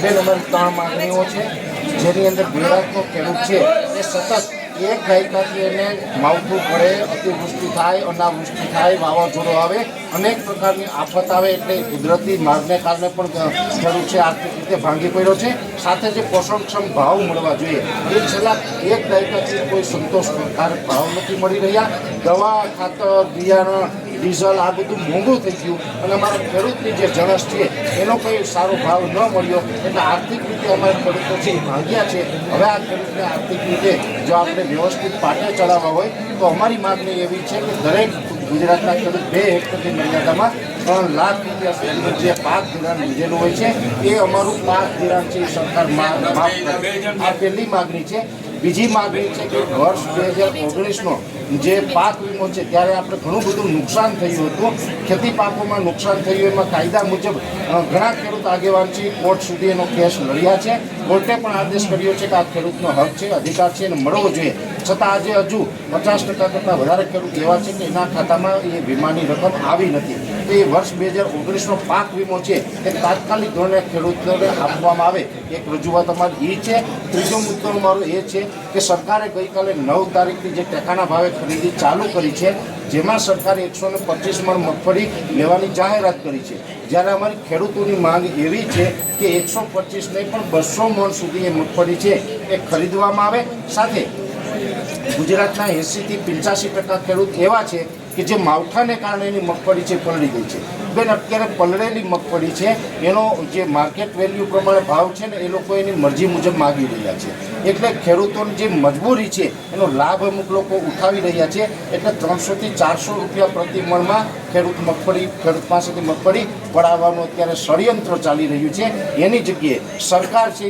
બે નંબર ત્રણ માંગણીઓ છે જેની અંદર બિહારનો ખેડૂત છે એ સતત એક દાયકાથી એને માવઠું પડે, અતિવૃષ્ટિ થાય, અનાવૃષ્ટિ થાય, વાવાઝોડું આવે, અનેક પ્રકારની આફત આવે એટલે કુદરતી માર્ગને કારણે પણ ખેડૂત છે, આર્થિક રીતે ભાંગી પડ્યો છે. સાથે જે પોષણક્ષમ ભાવ મળવા જોઈએ, એ છેલ્લા એક દાયકાથી કોઈ સંતોષકારક ભાવ નથી મળી રહ્યા. દવા, ખાતર, બિયારણ ડીઝલ આ બધું મોંઘું થઈ ગયું અને અમારા ખેડૂતની જે જણસ છે, એનો કોઈ સારો ભાવ ન મળ્યો. એટલે આર્થિક રીતે અમારા ખેડૂતો છે એ ભાગ્યા છે. હવે આ ખેડૂતને આર્થિક રીતે જો આપણે વ્યવસ્થિત પાટે ચડાવવા હોય, તો અમારી માગણી એવી છે કે દરેક ગુજરાતના ખેડૂત બે હેક્ટરની મર્યાદામાં ત્રણ લાખ રૂપિયા સુધીનું જે પાક ધિરાણ લીધેલું હોય છે, એ અમારું પાક ધિરાણ છે એ સરકાર માફ આ પહેલી માગણી છે. બીજી માગણી છે કે વર્ષ બે હજાર ઓગણીસનો જે પાક વીમો છે, ત્યારે આપણે ઘણું બધું નુકસાન થયું હતું. ખેતી પાકોમાં નુકસાન થયું, એમાં કાયદા મુજબ ઘણા ખેડૂત આગેવાન છે, કોર્ટ સુધી એનો કેસ લડ્યા છે. કોર્ટે પણ આદેશ કર્યો છે કે આ ખેડૂતનો હક છે, અધિકાર છે, એને મળવો જોઈએ. છતાં આજે હજુ પચાસ ટકા કરતાં વધારે ખેડૂત એવા છે કે એના ખાતામાં એ વીમાની રકમ આવી નથી. તો એ વર્ષ બે હજાર ઓગણીસનો પાક વીમો છે, એ તાત્કાલિક ધોરણે ખેડૂતોને આપવામાં આવે. એક રજૂઆત અમારી એ છે. ત્રીજો મુદ્દો અમારો એ છે કે સરકારે ગઈકાલે નવ તારીખથી જે ટેકાના ભાવે ખરીદી ચાલુ કરી છે, જેમાં સરકારે એકસો ને પચીસ મણ મગફળી લેવાની જાહેરાત કરી છે. જ્યારે અમારી ખેડૂતોની માંગ એવી છે કે એકસો પચીસ નહીં, પણ બસો મણ સુધી એ મગફળી છે એ ખરીદવામાં આવે. સાથે ગુજરાતના એંસીથી પંચ્યાસી ટકા ખેડૂત એવા છે કે જે માવઠાને કારણે એની મગફળી છે, પલળી ગઈ છે. બેન, અત્યારે પલળેલી મગફળી છે. એનો જે માર્કેટ વેલ્યુ પ્રમાણે ભાવ છે ને, એ લોકો એની મરજી મુજબ માગી રહ્યા છે. એટલે ખેડૂતોની જે મજબૂરી છે, એનો લાભ અમુક લોકો ઉઠાવી રહ્યા છે. એટલે ત્રણસોથી ચારસો રૂપિયા પ્રતિ મણમાં ખેડૂત મગફળી ખેડૂત પાસેથી મગફળી પડાવવાનું અત્યારે ષડયંત્ર ચાલી રહ્યું છે. એની જગ્યાએ સરકાર છે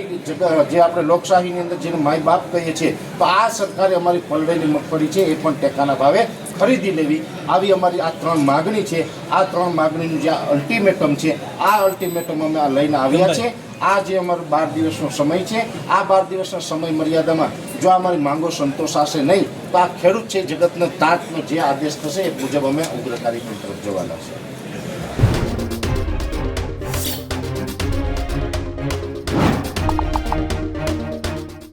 જે આપણે લોકશાહીની અંદર જેને માય બાપ કહીએ છીએ તો આ સરકારે અમારી પલળેલી મગફળી છે એ પણ ટેકાના ભાવે ખરીદી લેવી. આવી અમારી આ ત્રણ માગણી છે. આ ત્રણ માગણીનું જે અલ્ટિમેટમ છે આ અલ્ટિમેટમ અમે આ લઈને આવ્યા છે. આ જે અમારો બાર દિવસનો સમય છે આ બાર દિવસના સમય મર્યાદામાં જો અમારી માંગો સંતોષાશે નહીં તો આ ખેડૂત છે, જગતનો તાંતનો જે આદેશ થશે એ મુજબ અમે ઉગ્ર કાર્યક્રમ તરફ જવાના છે